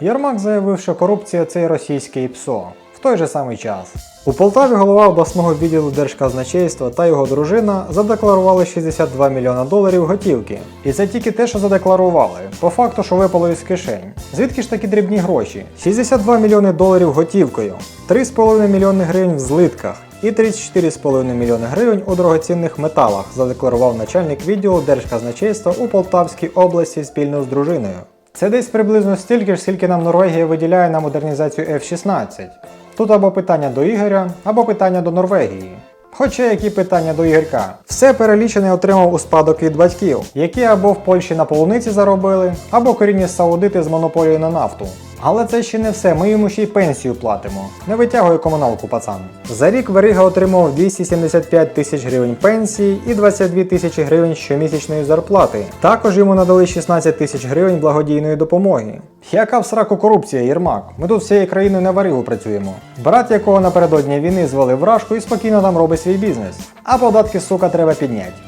Єрмак заявив, що корупція це і російське ІПСО. В той же самий час. У Полтаві голова обласного відділу Держказначейства та його дружина задекларували 62 мільйона доларів готівки. І це тільки те, що задекларували. По факту, що випало із кишень. Звідки ж такі дрібні гроші? 62 мільйони доларів готівкою, 3,5 мільйони гривень в злитках і 34,5 мільйони гривень у дорогоцінних металах, задекларував начальник відділу Держказначейства у Полтавській області спільно з дружиною. Це десь приблизно стільки ж, скільки нам Норвегія виділяє на модернізацію F-16. Тут або питання до Ігоря, або питання до Норвегії. Хоча які питання до Ігорка. Все перелічене отримав у спадок від батьків, які або в Польщі на полуниці заробили, або корінні саудити з монополією на нафту. Але це ще не все, ми йому ще й пенсію платимо. Не витягує комуналку, пацан. За рік Верига отримав 275 тисяч гривень пенсії і 22 тисячі гривень щомісячної зарплати. Також йому надали 16 тисяч гривень благодійної допомоги. Яка в сраку корупція, Єрмак? Ми тут всією країною на варигу працюємо. Брат якого напередодні війни звалив вражку і спокійно там робить свій бізнес. А податки, сука, треба підняти.